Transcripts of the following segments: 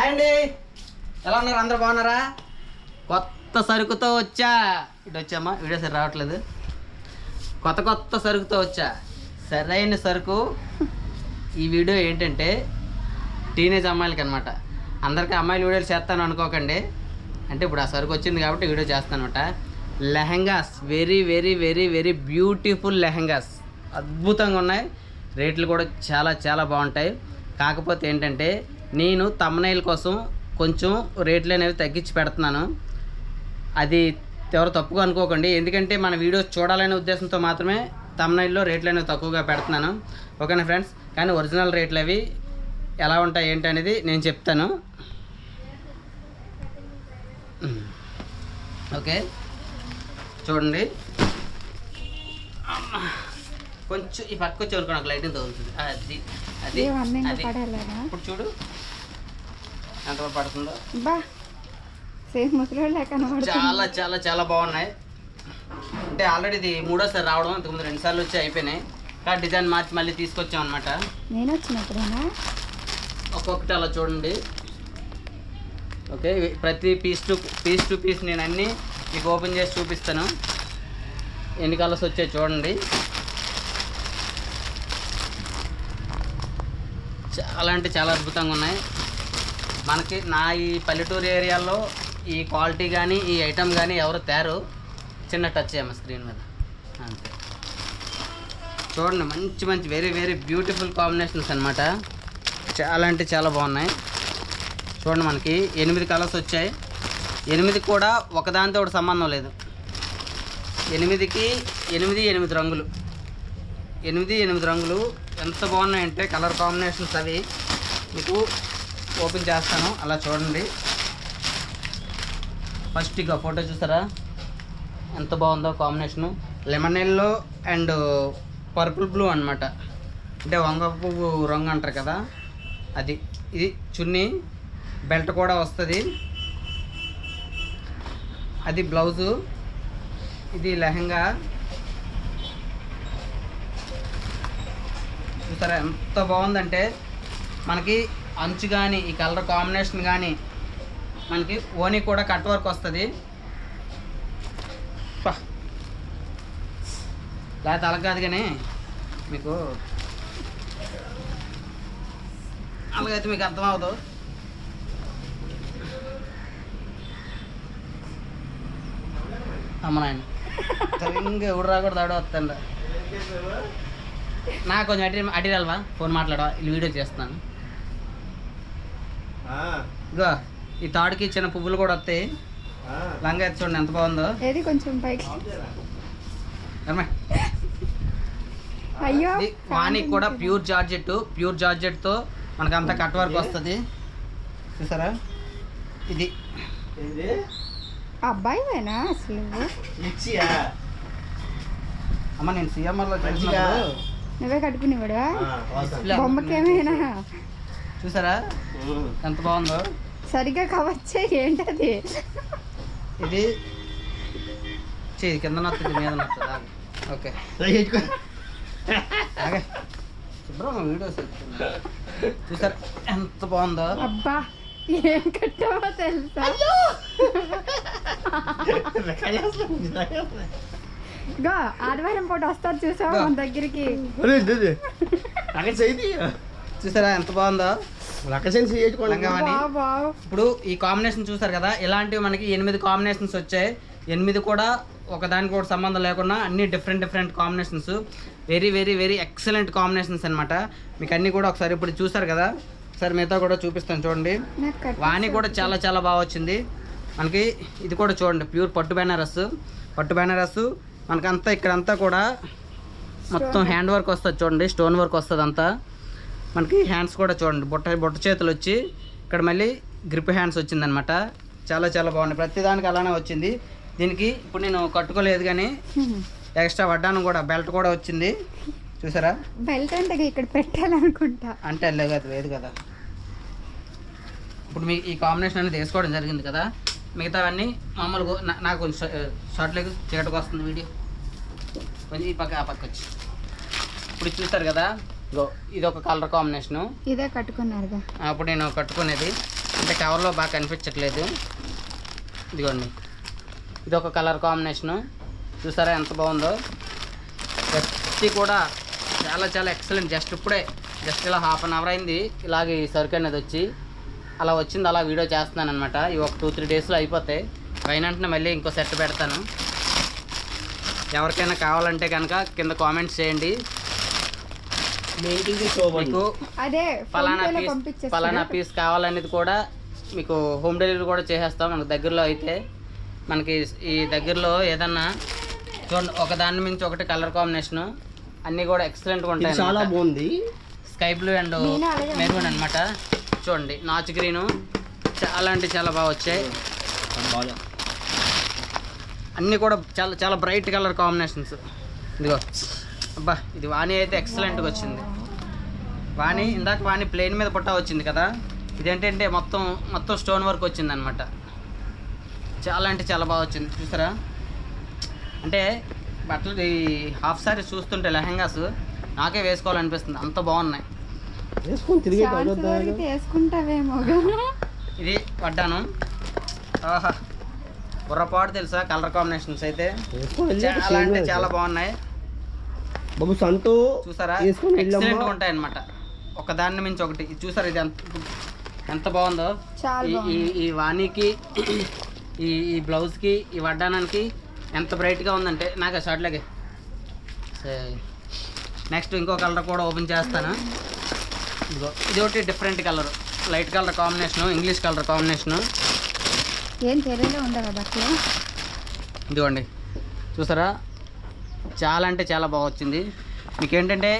Hi అండి. ఎలా ఉన్నారు? అందరు బాగున్నారా? కొత్త సరుకుతో వచ్చా. ఇటు వచ్చామా? వీడియో సరి రావట్లేదు. కొత్త కొత్త సరుకుతో వచ్చా. సరైన సరుకు. ఈ వీడియో ఏంటంటే టీనేజ్ అమ్మాయిలకి అనమాట అందరికీ అమ్మాయిలు వీడియోలు చేస్తాను అనుకోకండి. అంటే ఇప్పుడు ఆ సరుకు వచ్చింది కాబట్టి వీడియో చేస్తాను అనమాట lehengas. Very very very very beautiful lehengas. అద్భుతంగా ఉన్నాయి. రేట్లు కూడా చాలా చాలా బాగుంటాయి. కాకపోతే ఏంటంటే నేను తమ్మనైల్ కోసం కొంచెం రేట్లు అనేవి తగ్గించి పెడుతున్నాను. అది ఎవరు తప్పుగా అనుకోకండి. ఎందుకంటే మన వీడియోస్ చూడాలనే ఉద్దేశంతో మాత్రమే తమ్నైల్లో రేట్లు అనేవి తక్కువగా పెడుతున్నాను. ఓకేనా ఫ్రెండ్స్ కానీ ఒరిజినల్ రేట్లు అవి ఎలా ఉంటాయి ఏంటి అనేది నేను చెప్తాను. ఓకే? చూడండి. కొంచెం ఈ పక్క వచ్చి అనుకో నాకు లైటింగ్ తగులుతుంది. అది. అది ఇప్పుడు చూడు. ఎంత పడుతుందో. బా. సేమ్ ముసలి చాలా చాలా చాలా బాగున్నాయి. అంటే ఆల్రెడీ ఇది మూడోసారి రావడం ఇంతకుముందు రెండు సార్లు వచ్చి అయిపోయినాయి. కానీ డిజైన్ మార్చి మళ్ళీ తీసుకొచ్చాం అనమాట నేను వచ్చినప్పుడేనా? ఒక్కొక్కటి అలా చూడండి. ఓకే ప్రతి piece to piece to piece నేను అన్నీ మీకు ఓపెన్ చేసి చూపిస్తాను. ఎన్ని కలర్స్ వచ్చాయి చూడండి. చాలా అంటే చాలా అద్భుతంగా ఉన్నాయి. మనకి నా ఈ పల్లెటూరు ఏరియాలో ఈ క్వాలిటీ కానీ ఈ ఐటమ్ కానీ ఎవరు తేరు. చిన్న టచ్ చేయమ్మ స్క్రీన్ మీద. అంతే. చూడండి మంచి మంచి వెరీ వెరీ బ్యూటిఫుల్ కాంబినేషన్స్ అనమాట చాలా అంటే చాలా బాగున్నాయి. చూడండి మనకి ఎనిమిది కలర్స్ వచ్చాయి. ఎనిమిది కూడా ఒకదానితో ఒకటి సంబంధం లేదు. ఎనిమిదికి ఎనిమిది ఎనిమిది రంగులు. ఎనిమిది ఎనిమిది రంగులు ఎంత బాగున్నాయంటే కలర్ కాంబినేషన్స్ అవి. మీకు ఓపెన్ చేస్తాను. అలా చూడండి. ఫస్ట్ ఇక ఫోటో చూసారా? ఎంత బాగుందో combination. Lemon yellow and purple blue అన్నమాట. అంటే వంగ పువ్వు రంగు అంటారు కదా. అది. ఇది చున్నీ బెల్ట్ కూడా వస్తుంది. అది బ్లౌజు. ఇది లెహంగా. చూసారా? ఎంత బాగుందంటే మనకి అంచు కానీ ఈ కలర్ కాంబినేషన్ కానీ మనకి ఓని కూడా కట్ వర్క్ వస్తుంది. లేకపోతే అలా కాదు కానీ మీకు అలాగైతే మీకు అర్థమవుదు అమ్మ నాయన. ఎవడు రాకూడదు ఆడ వస్తాండ నాకు కొంచెం అడి అడిరాలవా ఫోన్ మాట్లాడవా? వీళ్ళు వీడియో చేస్తున్నాను. ఇగో ఈ తాడుకి చిన్న పువ్వులు కూడా వస్తాయి. లంగా ఎత్తి చూడండి ఎంత బాగుందో. ఏది కొంచెం పైకి? అయ్యో ఇది వానికి కూడా ప్యూర్ జార్జెట్ ప్యూర్ జార్జెట్తో మనకు అంతా కట్ వర్క్ వస్తుంది. చూసారా? ఇది. అబ్బాయివేనా అసలు? అమ్మ నేను సీఎంఆర్లో చూసినప్పుడు నువ్వే display బొమ్మకేమైనా? చూసారా? ఎంత బాగుందో. సరిగ్గా కవచ్చే ఏంటది? ఇది చేయి కింద నచ్చుతుంది మీద నచ్చుతుంది ఆగు. ఓకే. వీడియోస్. చూసారా? ఎంత బాగుందో. అబ్బా ఏం కట్టావో తెలుసా? గా ఆదివారం పూట వస్తారు చూసావా మన దగ్గరికి? చూసారా ఎంత బాగుందో? ఇప్పుడు ఈ కాంబినేషన్ చూసారు కదా ఇలాంటివి మనకి ఎనిమిది కాంబినేషన్స్ వచ్చాయి. ఎనిమిది కూడా ఒకదానికి కూడా సంబంధం లేకుండా అన్ని different different combinations very very very excellent combinations అన్నమాట. మీకు అన్నీ కూడా ఒకసారి ఇప్పుడు చూసారు కదా? ఒకసారి మిగతా కూడా చూపిస్తాను చూడండి. వాణి కూడా చాలా చాలా బాగా వచ్చింది. మనకి ఇది కూడా చూడండి ప్యూర్ పట్టు బెనారస్. పట్టు బెనారస్ మనకంతా ఇక్కడంతా కూడా మొత్తం హ్యాండ్ వర్క్ వస్తుంది చూడండి స్టోన్ వర్క్ వస్తుంది అంతా. మనకి హ్యాండ్స్ కూడా చూడండి బుట్ట బుట్ట చేతులు వచ్చి ఇక్కడ మళ్ళీ గ్రిప్ హ్యాండ్స్ వచ్చిందనమాట. చాలా చాలా బాగుంది ప్రతిదానికి అలానే వచ్చింది. దీనికి ఇప్పుడు నేను కట్టుకోలేదు కానీ ఎక్స్ట్రా వడ్డానం కూడా బెల్ట్ కూడా వచ్చింది. చూసారా? బెల్ట్ అంటే ఇక్కడ పెట్టాలనుకుంటా. అంటే లేదు కదా లేదు కదా. ఇప్పుడు మీకు ఈ కాంబినేషన్ అనేది వేసుకోవడం జరిగింది కదా. మిగతావన్నీ మామూలుగా నాకు కొంచెం షార్ట్ లెగ్ చీకటికి వస్తుంది వీడియో. కొంచెం ఈ పక్క ఆ పక్క వచ్చి. ఇప్పుడు చూస్తారు కదా ఇగో ఇది ఒక కలర్ కాంబినేషను ఇదే కట్టుకున్నారుగా అప్పుడు నేను కట్టుకునేది. అంటే కవర్లో బాగా కనిపించట్లేదు. ఇదిగోండి. ఇది ఒక కలర్ కాంబినేషను చూసారా ఎంత బాగుందో? ప్రతి కూడా చాలా చాలా ఎక్సలెంట్ జస్ట్ ఇప్పుడే జస్ట్ ఇలా హాఫ్ అన్ అవర్ అయింది. ఇలాగ ఈ సరుకు అనేది వచ్చి అలా వచ్చింది అలా వీడియో చేస్తున్నాను అనమాట ఇవి ఒక టూ త్రీ డేస్లో అయిపోతాయి. పైన వెంటనే మళ్ళీ ఇంకో సెట్ పెడతాను. ఎవరికైనా కావాలంటే కనుక కింద కామెంట్స్ చేయండి. మీకు అదే ఫలానా పీస్? ఫలానా పీస్ కావాలనేది కూడా మీకు హోమ్ డెలివరీ కూడా చేసేస్తాం మనకు దగ్గరలో అయితే. మనకి ఈ దగ్గరలో ఏదన్నా చూడండి ఒక దాని మించి ఒకటి కలర్ కాంబినేషన్ అన్నీ కూడా ఎక్సలెంట్గా ఉంటాయి చాలా బాగుంది. స్కై బ్లూ అండ్ మెరూన్ అనమాట చూడండి నాచు గ్రీను చాలా అంటే చాలా బాగా వచ్చాయి. బాగా. అన్నీ కూడా చాలా చాలా బ్రైట్ కలర్ కాంబినేషన్స్ ఇదిగో. అబ్బా ఇది వాణి అయితే ఎక్సలెంట్గా వచ్చింది. వాణి ఇందాక వాణి ప్లేన్ మీద పుట్ట వచ్చింది కదా? ఇదేంటంటే మొత్తం మొత్తం స్టోన్ వర్క్ వచ్చింది అనమాట చాలా అంటే చాలా బాగా వచ్చింది. చూసారా? అంటే బట్టలు ఈ హాఫ్ సారీ చూస్తుంటే లెహంగాస్ నాకే వేసుకోవాలనిపిస్తుంది. అంత బాగున్నాయి. ఇది పడ్డాను ఆహా. బుర్రపాటు తెలుసా? కలర్ కాంబినేషన్స్ అయితే. చాలా అంటే చాలా బాగున్నాయి. బాబు సంతు చూసారా. ఎక్సలెంట్ ఉంటాయి అనమాట ఒక దాని మించి ఒకటి. ఇది చూసారా ఇది ఎంత ఎంత బాగుందో? ఈ- ఈ వాణికి ఈ ఈ బ్లౌజ్కి ఈ వడ్డానానికి ఎంత బ్రైట్గా ఉందంటే నాకు ఆ షార్ట్లాగే నెక్స్ట్ ఇంకో కలర్ కూడా ఓపెన్ చేస్తాను. ఇదిగో ఇది ఒకటి different colour. Light colour combination English colour combination. ఏం తెరలో ఉండవా బట్టలు ఇదిగోండి. చూసారా? చాలా అంటే చాలా బాగా వచ్చింది. మీకు ఏంటంటే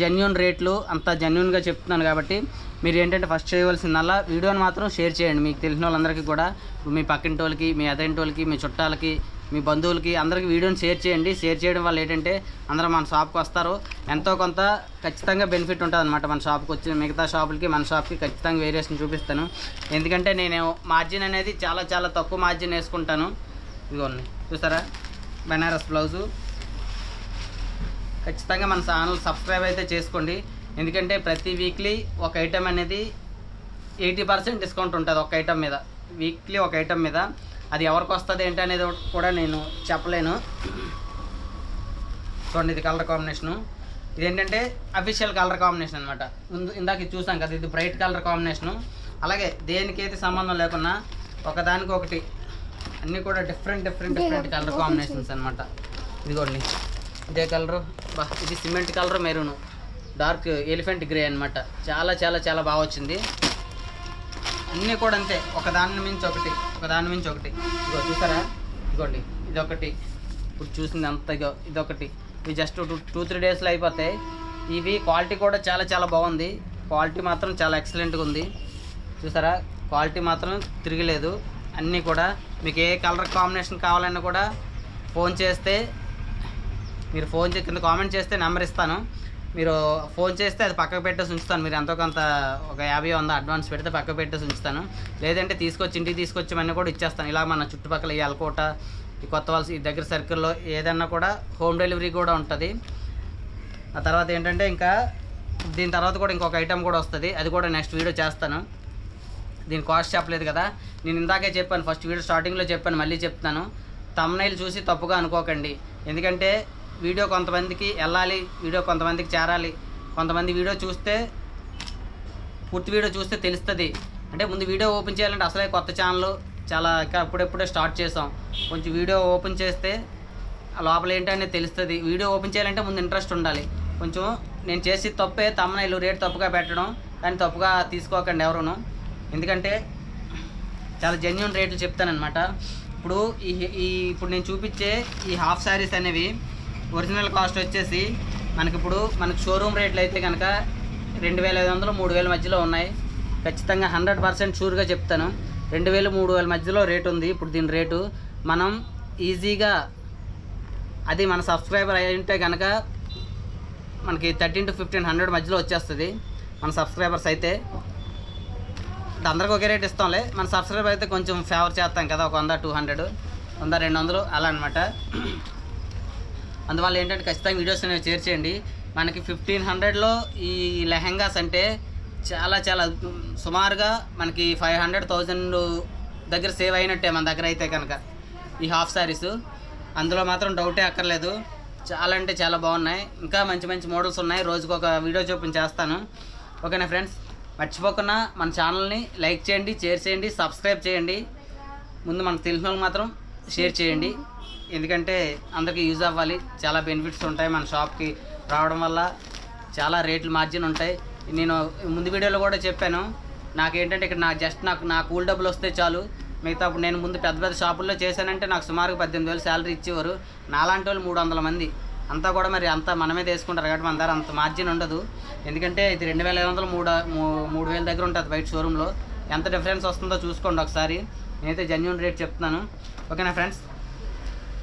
జెన్యున్ రేట్లు అంత జెన్యున్గా చెప్తున్నాను కాబట్టి మీరు ఏంటంటే ఫస్ట్ చేయవలసిందల్లా వీడియోని మాత్రం షేర్ చేయండి. మీకు తెలిసిన వాళ్ళందరికీ కూడా మీ పక్కింటి వాళ్ళకి మీ అదేంటి వాళ్ళకి మీ చుట్టాలకి మీ బంధువులకి అందరికీ వీడియోని షేర్ చేయండి. షేర్ చేయడం వల్ల ఏంటంటే అందరూ మన షాప్కి వస్తారు. ఎంతో కొంత ఖచ్చితంగా బెనిఫిట్ ఉంటుంది అనమాట మన షాప్కి వచ్చి మిగతా షాపులకి మన షాప్కి ఖచ్చితంగా వేరియేషన్ చూపిస్తాను. ఎందుకంటే నేను మార్జిన్ అనేది చాలా చాలా తక్కువ మార్జిన్ వేసుకుంటాను. ఇదిగోండి చూసారా బెనారస్ బ్లౌజు. ఖచ్చితంగా మన ఛానల్ సబ్స్క్రైబ్ అయితే చేసుకోండి. ఎందుకంటే ప్రతి వీక్లీ ఒక ఐటెం అనేది ఎయిటీ పర్సెంట్ డిస్కౌంట్ ఉంటుంది ఒక ఐటెం మీద. వీక్లీ ఒక ఐటెం మీద. అది ఎవరికి వస్తుంది ఏంటి అనేది కూడా నేను చెప్పలేను. చూడండి ఇది కలర్ కాంబినేషను. ఇదేంటంటే అఫీషియల్ కలర్ కాంబినేషన్ అనమాట ముందు ఇందాక ఇది చూసాం కదా ఇది బ్రైట్ కలర్ కాంబినేషను. అలాగే దేనికైతే సంబంధం లేకుండా ఒకదానికి ఒకటి అన్నీ కూడా different different different colour combinations అనమాట ఇదిగోండి ఇదే కలరు. బా ఇది cement colour maroon. Dark elephant grey అనమాట చాలా చాలా చాలా బాగా వచ్చింది. అన్నీ కూడా అంతే ఒక దాని మించి ఒకటి. ఒక దాని ఒకటి. ఇగో చూసారా? ఇగోండి ఇదొకటి. ఇప్పుడు చూసింది అంత ఇగో ఇదొకటి ఇవి జస్ట్ టూ టూ త్రీ డేస్లో అయిపోతాయి ఇవి క్వాలిటీ కూడా చాలా చాలా బాగుంది. క్వాలిటీ మాత్రం చాలా ఎక్సలెంట్గా ఉంది. చూసారా? క్వాలిటీ మాత్రం తిరగలేదు. అన్నీ కూడా మీకు ఏ కలర్ కాంబినేషన్ కావాలన్నా కూడా ఫోన్ చేస్తే మీరు ఫోన్ చే కింద కామెంట్ చేస్తే నెంబర్ ఇస్తాను. మీరు ఫోన్ చేస్తే అది పక్కకు పెట్టేసి ఉంచుతాను. మీరు ఎంతో కొంత ఒక యాభై వంద అడ్వాన్స్ పెడితే పక్కకు పెట్టేసి ఉంచుతాను. లేదంటే తీసుకొచ్చి ఇంటికి తీసుకొచ్చామని కూడా ఇచ్చేస్తాను. ఇలా మన చుట్టుపక్కల ఈ అలకోట ఈ కొత్త వాళ్ళ ఈ దగ్గర సర్కిల్లో ఏదన్నా కూడా హోమ్ డెలివరీ కూడా ఉంటుంది. ఆ తర్వాత ఏంటంటే ఇంకా దీని తర్వాత కూడా ఇంకొక ఐటెం కూడా వస్తుంది. అది కూడా నెక్స్ట్ వీడియో చేస్తాను. దీని కాస్ట్ చెప్పలేదు కదా. నేను ఇందాకే చెప్పాను ఫస్ట్ వీడియో స్టార్టింగ్లో చెప్పాను మళ్ళీ చెప్తాను తమ్నైల్ చూసి తప్పుగా అనుకోకండి. ఎందుకంటే వీడియో కొంతమందికి వెళ్ళాలి వీడియో కొంతమందికి చేరాలి. కొంతమంది వీడియో చూస్తే పూర్తి వీడియో చూస్తే తెలుస్తుంది. అంటే ముందు వీడియో ఓపెన్ చేయాలంటే అసలే కొత్త ఛానల్. చాలా అప్పుడెప్పుడే స్టార్ట్ చేసాం. కొంచెం వీడియో ఓపెన్ చేస్తే లోపల ఏంటనేది తెలుస్తుంది. వీడియో ఓపెన్ చేయాలంటే ముందు ఇంట్రెస్ట్ ఉండాలి. కొంచెం నేను చేసి తప్పే తమ్మనైలు రేట్ తప్పుగా పెట్టడం కానీ తప్పుగా తీసుకోకండి ఎవరును. ఎందుకంటే చాలా జెన్యున్ రేట్లు చెప్తానమాట ఇప్పుడు ఈ ఈ ఇప్పుడు నేను చూపించే ఈ హాఫ్ శారీస్ అనేవి ఒరిజినల్ కాస్ట్ వచ్చేసి మనకి ఇప్పుడు మనకి షోరూమ్ రేట్లు అయితే కనుక రెండు వేల ఐదు వందలు మూడు వేల మధ్యలో ఉన్నాయి. ఖచ్చితంగా హండ్రెడ్ పర్సెంట్ షూర్గా చెప్తాను. రెండు వేలు మూడు వేల మధ్యలో రేట్ ఉంది. ఇప్పుడు దీని రేటు మనం ఈజీగా అది మన సబ్స్క్రైబర్ అయి ఉంటే కనుక మనకి థర్టీన్ టు ఫిఫ్టీన్ హండ్రెడ్ మధ్యలో వచ్చేస్తుంది. మన సబ్స్క్రైబర్స్ అయితే అందరికీ అందరికి ఒకే రేట్ ఇస్తాంలే. మన సబ్స్క్రైబర్ అయితే కొంచెం ఫేవర్ చేస్తాం కదా ఒక వంద టూ హండ్రెడ్ వంద రెండు వందలు అలా అనమాట అందువల్ల ఏంటంటే ఖచ్చితంగా వీడియోస్ అనేవి షేర్ చేయండి. మనకి ఫిఫ్టీన్ హండ్రెడ్లో ఈ లెహెంగాస్ అంటే చాలా చాలా సుమారుగా మనకి ఫైవ్ హండ్రెడ్ థౌజండ్ దగ్గర సేవ్ అయినట్టే మన దగ్గర అయితే కనుక ఈ హాఫ్ శారీస్ అందులో మాత్రం డౌటే అక్కర్లేదు. చాలా అంటే చాలా బాగున్నాయి. ఇంకా మంచి మంచి మోడల్స్ ఉన్నాయి. రోజుకు ఒక వీడియో చూపించి చేస్తాను. ఓకేనా ఫ్రెండ్స్ మర్చిపోకుండా మన ఛానల్ని లైక్ చేయండి షేర్ చేయండి సబ్స్క్రైబ్ చేయండి. ముందు మనకు తెలిసిన మాత్రం షేర్ చేయండి. ఎందుకంటే అందరికీ యూజ్ అవ్వాలి. చాలా బెనిఫిట్స్ ఉంటాయి మన షాప్కి. రావడం వల్ల చాలా రేట్లు మార్జిన్ ఉంటాయి. నేను ముందు వీడియోలో కూడా చెప్పాను. నాకేంటంటే ఇక్కడ నాకు జస్ట్ నాకు నా కూల్ డబ్బులు వస్తే చాలు. మిగతా అప్పుడు నేను ముందు పెద్ద పెద్ద షాపుల్లో చేశానంటే నాకు సుమారుగా పద్దెనిమిది వేలు శాలరీ ఇచ్చేవారు. నాలాంటి వాళ్ళు మూడు వందల మంది. అంతా కూడా మరి అంతా మనమే తీసుకుంటారు కాబట్టి మన దగ్గర అంత మార్జిన్ ఉండదు. ఎందుకంటే ఇది రెండు వేల ఐదు వందలు మూడు మూడు వేల దగ్గర ఉంటుంది బయట షోరూంలో. ఎంత డిఫరెన్స్ వస్తుందో చూసుకోండి ఒకసారి. నేనైతే జెన్యున్ రేట్ చెప్తున్నాను. ఓకేనా friends?